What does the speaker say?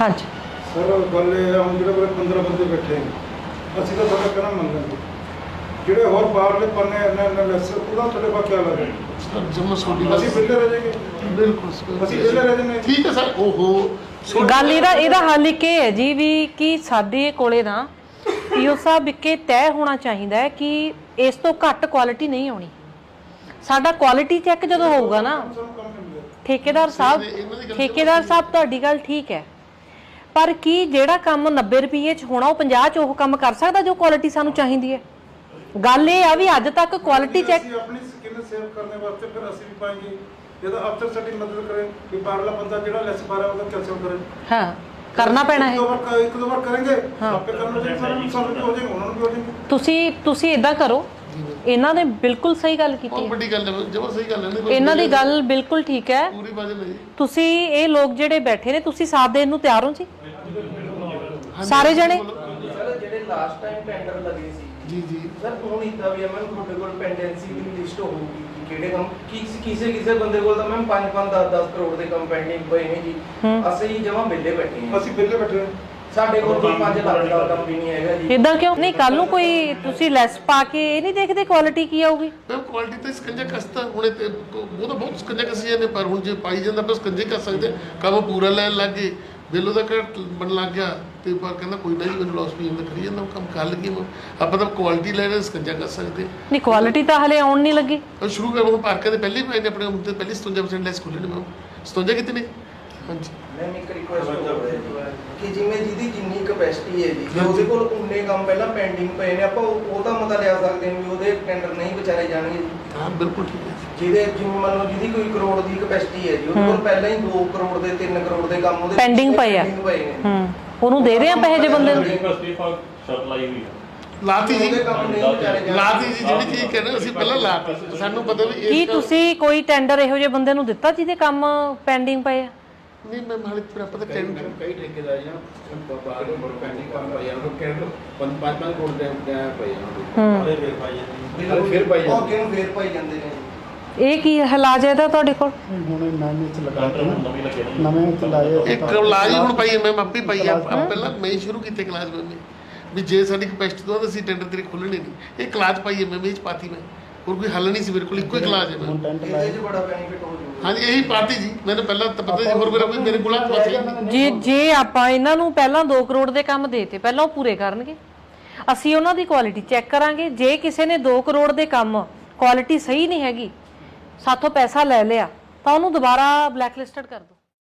ਹਾਂਜੀ। ਸਰ ਗੱਲ ਇਹ ਆ ਹੁਣ ਜਿਹੜੇ ਮੇਰੇ 15 ਬੰਦੇ ਬੈਠੇ ਨੇ ਅਸੀਂ ਤਾਂ ਤੁਹਾਡਾ ਕਹਿਣਾ ਮੰਨਾਂਗੇ। ਜਿਹੜੇ ਹੋਰ ਬਾਹਰਲੇ ਪੰਨੇ ਇੰਨਾ ਇੰਨਾ ਲੈਸ ਉਹਦਾ ਤੁਹਾਡੇ ਕੋਲ ਕੀ ਲੱਗ ਸਰ ਜਮਾ ਸੋਡੀ ਅਸੀਂ ਵਿਹਲੇ ਰਹਿ ਜਾਗੇ ਬਿਲਕੁਲ ਸਰ। ਅਸੀਂ ਵਿਹਲੇ ਰਹਿ ਜਾਂਦੇ ਠੀਕ ਹੈ ਸਰ ਓਹੋ। ਗੱਲ ਇਹਦਾ ਇਹਦਾ ਹੱਲ ਇੱਕ ਇਹ ਹੈ ਜੀ ਵੀ ਕਿ ਸਾਡੇ ਕੋਲੇ ਨਾ ਪੀਓ ਸਾਹਿਬ ਇੱਕੇ ਤੈਅ ਹੋਣਾ ਚਾਹੀਦਾ ਹੈ ਕਿ ਇਸ ਤੋਂ ਘੱਟ ਕੁਆਲਿਟੀ ਨਹੀਂ ਆਉਣੀ। ਸਾਡਾ ਕੁਆਲਿਟੀ ਚੈੱਕ ਜਦੋਂ ਹੋਊਗਾ ਨਾ ਸਾਨੂੰ ਕੰਮ ਨਹੀਂ ਮਿਲਿਆ ਠੇਕੇਦਾਰ ਸਾਹਿਬ ਠੇਕੇਦਾਰ ਸਾਹਿਬ ਤੁਹਾਡੀ ਗੱਲ ਠੀਕ ਹੈ। ਪਰ ਕੀ ਜਿਹੜਾ ਕੰਮ 90 ਰੁਪਏ ਚ ਹੋਣਾ ਉਹ 50 ਚ ਉਹ ਕੰਮ ਕਰ ਸਕਦਾ ਜੋ ਕੁਆਲਿਟੀ ਸਾਨੂੰ ਚਾਹੀਦੀ ਹੈ? ਗੱਲ ਇਹ ਆ ਵੀ ਅੱਜ ਤੱਕ ਕੁਆਲਿਟੀ ਚੈੱਕ ਅਸੀਂ ਆਪਣੀ ਸਕਿਨ ਸੇਵ ਕਰਨ ਵਾਸਤੇ ਫਿਰ ਅਸੀਂ ਵੀ ਪਾਈਏ। ਜਦੋਂ ਅਫਸਰ ਸਾਡੀ ਮਦਦ ਕਰੇ ਕਿ ਬਾਹਰਲਾ ਬੰਦਾ ਜਿਹੜਾ ਲੈਸ ਬਾਰਾ ਉਹਦਾ ਕੈਲਸ਼ੀਅਮ ਕਰੇ। ਹਾਂ ਕਰਨਾ ਪੈਣਾ ਹੈ ਇੱਕ ਦੋ ਵਾਰ ਕਰਾਂਗੇ। ਆਪੇ ਕਰਨਾ ਚਾਹੀਦਾ ਸਾਨੂੰ ਵੀ ਹੋ ਜਾਏਗਾ ਉਹਨਾਂ ਨੂੰ ਵੀ ਹੋ ਜਾਏਗਾ। ਤੁਸੀਂ ਤੁਸੀਂ ਇਦਾਂ ਕਰੋ ਇਹਨਾਂ ਨੇ ਬਿਲਕੁਲ ਸਹੀ ਗੱਲ ਕੀਤੀ ਬਹੁਤ ਹੈ। ਵੱਡੀ ਗੱਲ ਹੈ ਜਮਾ ਸਹੀ ਗੱਲ ਹੈ ਇਹਨਾਂ ਦੀ ਗੱਲ ਬਿਲਕੁਲ ਠੀਕ ਹੈ। ਪੂਰੀ ਤੁਸੀਂ ਇਹ ਲੋਕ ਜਿਹੜੇ ਬੈਠੇ ਨੇ ਤੁਸੀਂ ਸਾਥ ਦੇਣ ਨੂੰ ਤਿਆਰ ਹੋ ਜੀ? ਸਾਰੇ ਜਣੇ? ਸਰ ਜਿਹੜੇ ਲਾਸਟ ਟਾਈਮ ਟੈਂਡਰ ਲੱਗੇ ਸੀ ਜੀ ਜੀ। ਸਰ ਹੁਣ ਇਦਾਂ ਵੀ ਹੈ ਮੈਮ ਤੁਹਾਡੇ ਕੋਲ ਪੈਂਡੈਂਸੀ ਦੀ ਲਿਸਟ ਹੋਊਗੀ ਕਿ ਕਿਹੜੇ ਕੰਮ ਕਿਸ ਕਿਸੇ ਕਿਸੇ ਬੰਦੇ ਕੋਲ ਤਾਂ ਮੈਮ 5 5 10 10 ਕਰੋੜ ਦੇ ਕੰਮ ਪੈਂਡਿੰਗ ਪਏ ਨੇ ਜੀ। ਅਸੀਂ ਜਮਾ ਵਿਹਲੇ ਬੈਠੇ ਹਾਂ। ਅਸੀਂ ਵਿਹਲੇ ਬੈਠੇ ਹਾਂ। ਸਾਡੇ ਕੋਲ ਕੋਈ 5 ਲੱਖ ਦਾ ਕੰਮ ਵੀ ਨਹੀਂ ਹੈਗਾ ਜੀ। ਇਦਾਂ ਕਿਉਂ? ਨਹੀਂ ਕੱਲ ਨੂੰ ਕੋਈ ਤੁਸੀਂ ਲੈਸ ਪਾ ਕੇ ਇਹ ਨਹੀਂ ਦੇਖਦੇ ਕੁਆਲਿਟੀ ਕੀ ਆਊਗੀ? ਮੈਮ ਕੁਆਲਿਟੀ ਤਾਂ ਸਕੰਜਾ ਕਸਤਾ ਹੁਣੇ ਤੇ ਉਹ ਤਾਂ ਬਹੁਤ ਸਕੰਜਾ ਕਸੀ ਜਾਂਦੇ ਪਰ ਹੁਣ ਜੇ ਪਾਈ ਜਾਂਦਾ ਬਸ ਸਕੰਜੇ ਕਰ ਸਕਦੇ ਕੰਮ ਪੂਰਾ ਲੈਣ ਲੱਗੇ ਬਿੱਲੋ ਦਾ ਘਟ ਬਣ ਲੱਗ ਗਿਆ ਤੇ ਪਰ ਕਹਿੰਦਾ ਕੋਈ ਨਾ ਜੀ ਮੈਨੂੰ ਲਾਸ ਵੀ ਜਾਂਦਾ ਕਰੀ ਜਾਂਦਾ ਉਹ ਕੰਮ ਕਰ ਲਗੀ ਆਪਾਂ ਤਾਂ ਕੁਆਲਿਟੀ ਲੈ ਰਹੇ ਸਕੰਜਾ ਕਰ ਸਕਦੇ ਨਹੀਂ ਕੁਆਲਿਟੀ ਤਾਂ ਹਲੇ ਆਉਣ ਨਹੀਂ ਲੱਗੀ। ਉਹ ਸ਼ੁਰੂ ਕਰ ਉਹ ਪਾਰਕਾਂ ਦੇ ਪਹਿਲੇ ਹੀ ਪਏ ਨੇ ਆਪਣੇ ਹੁਣ ਤੇ ਪਹਿਲੇ 57% ਲੈਸ ਖੁੱਲੇ ਨੇ ਮੈਮ 57 ਕਿਤੇ ਨੇ ਹਾਂਜੀ। ਮੈਮ ਇੱਕ ਰਿਕੁਐਸਟ ਹੋ ਰਹੀ ਹੈ ਕਿ ਜਿਵੇਂ ਜਿਹਦੀ ਜਿੰਨੀ ਕਪੈਸਿਟੀ ਹੈ ਜੀ ਜੇ ਉਹਦੇ ਕੋਲ ਉਨੇ ਕੰਮ ਪਹਿਲਾਂ ਪੈਂਡਿੰਗ ਪਏ ਨੇ ਆਪਾਂ ਉਹ- ਉਹਦਾ ਮਤਾ ਲਿਆ ਸਕਦੇ ਹਾਂ ਵੀ ਉਹਦੇ ਟੈਂਡਰ ਨਹੀਂ ਵਿਚਾਰੇ ਜਾਣਗੇ ਜੀ। ਹਾਂ ਬਿਲਕੁਲ ਠੀਕ ਹੈ। ਜਿਹਦੇ ਜਿਵੇਂ ਮੰਨ ਲਓ ਜਿਹਦੀ ਕੋਈ ਕਰੋੜ ਦੀ ਕਪੈਸਿਟੀ ਹੈ ਜੀ ਉਹਦੇ ਕੋਲ ਪਹਿਲਾਂ ਹੀ 2 ਕਰੋੜ ਦੇ 3 ਕਰੋੜ ਦੇ ਕੰਮ ਉਹਦੇ Pending ਪਏ ਆ। pending ਪਏ ਨੇ। ਹੂੰ। ਉਹਨੂੰ ਦੇ ਰਹੇ ਆ ਪੈਸੇ ਜੇ ਬੰਦੇ ਨੂੰ? ਯੂਨੀਵਰਸਿਟੀ ਫਾਰ ਸ਼ਰਤ ਲਾਈ ਹੋਈ ਹੈ ਲਾਤੀ ਜੀ। ਉਹਦੇ ਕੰਮ ਨਹੀਂ ਵਿਚਾਰੇ ਜਾਣਗੇ। ਲਾਤੀ ਜੀ ਜਿਹੜੀ ਚੀਜ਼ ਕਹਿੰਦੇ ਅਸੀਂ ਪਹਿਲਾਂ ਲਾਤੀ। ਸਾਨੂੰ ਪਤਾ ਵੀ ਕੀ ਇਹ ਤੁਸੀਂ ਕੋਈ ਟੈਂਡਰ ਇਹੋ ਜਿਹੇ ਬੰਦੇ ਨੂੰ ਦਿੱਤਾ ਜਿਹਦੇ ਕੰਮ ਪੈਂਡਿੰਗ ਪਏ ਆ? ਨਹੀਂ ਮੈਂ ਹਾਲੇ ਫਿਰ ਆਪਾਂ ਤਾਂ ਟੈਂਡਰ ਕਈ ਠੇਕੇਦਾਰ ਜਾਂ ਬਾਹਰ ਦੇ ਮੁਲਕ ਪੈਂਡਿੰਗ ਕੰਮ ਪਈ ਨੂੰ ਕਹਿੰਦੇ ਪੰਜ ਪੰਜ ਪੰਜ ਕਰੋੜ ਦੇ ਦੇ ਪਏ ਉਹਨਾਂ ਹੂੰ। ਨੂੰ। ਫਿਰ ਪਾਈ ਉਹ ਅੱਗੇ ਨੂੰ ਫੇਰ ਪਾਈ ਜਾਂਦੇ ਨੇ? ਜੀ ਇਹ ਕੀ ਇਲਾਜ ਹੈ ਇਹਦਾ ਤੁਹਾਡੇ ਕੋਲ? ਹੁਣ ਨਵੇਂ ਚ ਲਗਾ ਕੇ ਨਵੀਂ ਚ ਲਾਏ ਇੱਕ ਕਲਾਸ ਹੁਣ ਪਾਈ ਮੈਂ ਆਪੇ ਪਾਈ ਆ। ਪਹਿਲਾਂ ਮੈਂ ਸ਼ੁਰੂ ਕੀਤੇ ਕਲਾਸ ਮੈਂ ਵੀ ਜੇ ਸਾਡੀ ਕਪੈਸਿਟੀ ਤੋਂ ਅਸੀਂ ਟੈਂਡਰ ਤੇਰੇ ਖੋਲਣੇ ਨਹੀਂ। ਇਹ ਕਲਾਸ ਪਾਈ ਮੈਂ ਵਿੱਚ ਪਾਤੀ ਮੈਂ। ਹੋਰ ਕੋਈ ਹੱਲ ਨਹੀਂ ਸੀ ਮੇਰੇ ਕੋਲ ਇੱਕੋ ਹੀ ਕਲਾਸ ਹੈ ਮੈਂ ਇਹਦੇ ਲਾਏ। 'ਚ ਬੜਾ ਬੈਨੀਫਿਟ ਹੋ ਹਾਂਜੀ, ਇਹੀ ਪਾਤੀ ਜੀ। ਮੈਨੂੰ ਪਹਿਲਾਂ ਤਾਂ ਪਤਾ ਸੀ ਹੋਰ ਮੇਰਾ ਕੋਈ ਮੇਰੇ ਕੋਲ ਆ ਪਾਸੇ ਜੇ ਜੇ ਆਪਾਂ ਇਹਨਾਂ ਨੂੰ ਪਹਿਲਾਂ 2 ਕਰੋੜ ਦੇ ਕੰਮ ਦੇਤੇ, ਪਹਿਲਾਂ ਉਹ ਪੂਰੇ ਕਰਨਗੇ। ਅਸੀਂ ਉਹਨਾਂ ਦੀ ਕੁਆਲਿਟੀ ਚੈੱਕ ਕਰਾਂਗੇ। ਜੇ ਕਿਸੇ ਨੇ 2 ਕਰੋੜ ਦੇ ਕੰਮ ਕੁਆਲਿਟੀ ਸਹੀ ਨਹੀਂ ਹੈਗੀ, ਸਾਥੋਂ ਪੈਸਾ ਲੈ ਲਿਆ, ਤਾਂ ਉਹਨੂੰ ਦੁਬਾਰਾ ਬਲੈਕਲਿਸਟਡ ਕਰ ਦਿਓ।